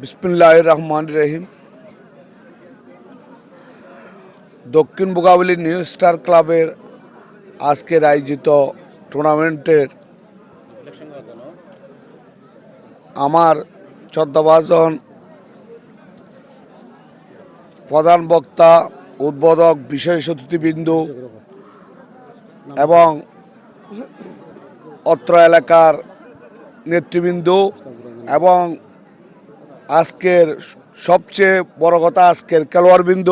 বিসমিল্লাহ রহমান রহিম। দক্ষিণ বোগাবলী new star ক্লাবের আজকের আয়োজিত টুর্নামেন্টের আমার চোদ্দবাজন প্রধান বক্তা, উদ্বোধক, বিশেষ অতিথিবৃন্দু এবং অত্র এলাকার নেতৃবৃন্দ এবং আজকের সবচেয়ে বড় কথা আজকের খেলোয়াড়বৃন্দ।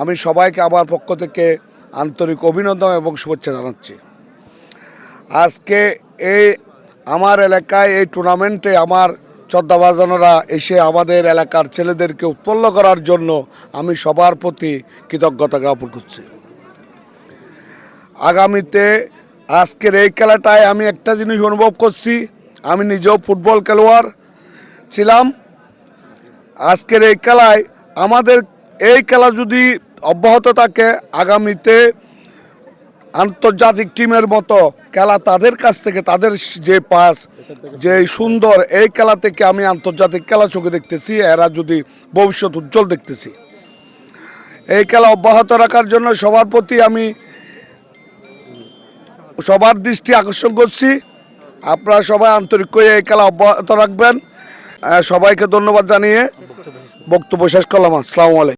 আমি সবাইকে আমার পক্ষ থেকে আন্তরিক অভিনন্দন এবং শুভেচ্ছা জানাচ্ছি। আজকে এই আমার এলাকায়, এই টুর্নামেন্টে আমার চদ্দাবাজানরা এসে আমাদের এলাকার ছেলেদেরকে উৎপন্ন করার জন্য আমি সবার প্রতি কৃতজ্ঞতা জ্ঞাপন করছি। আগামীতে আজকের এই খেলাটায় আমি একটা জিনিস অনুভব করছি। আমি নিজেও ফুটবল খেলোয়াড় ছিলাম। আজকের এই খেলায় আমাদের এই খেলা যদি অব্যাহত থাকে, আগামীতে আন্তর্জাতিক টিমের মতো খেলা তাদের কাছ থেকে, তাদের যে পাস, যে সুন্দর, এই খেলা থেকে আমি আন্তর্জাতিক খেলা চোখে দেখতেছি, এরা যদি ভবিষ্যৎ উজ্জ্বল দেখতেছি। এই খেলা অব্যাহত রাখার জন্য সবার প্রতি আমি সবার দৃষ্টি আকর্ষণ করছি। আপনারা সবাই আন্তরিক করে এই খেলা অব্যাহত রাখবেন। সবাইকে ধন্যবাদ জানিয়ে বক্তব্য শেষ করলাম। আসসালামু আলাইকুম।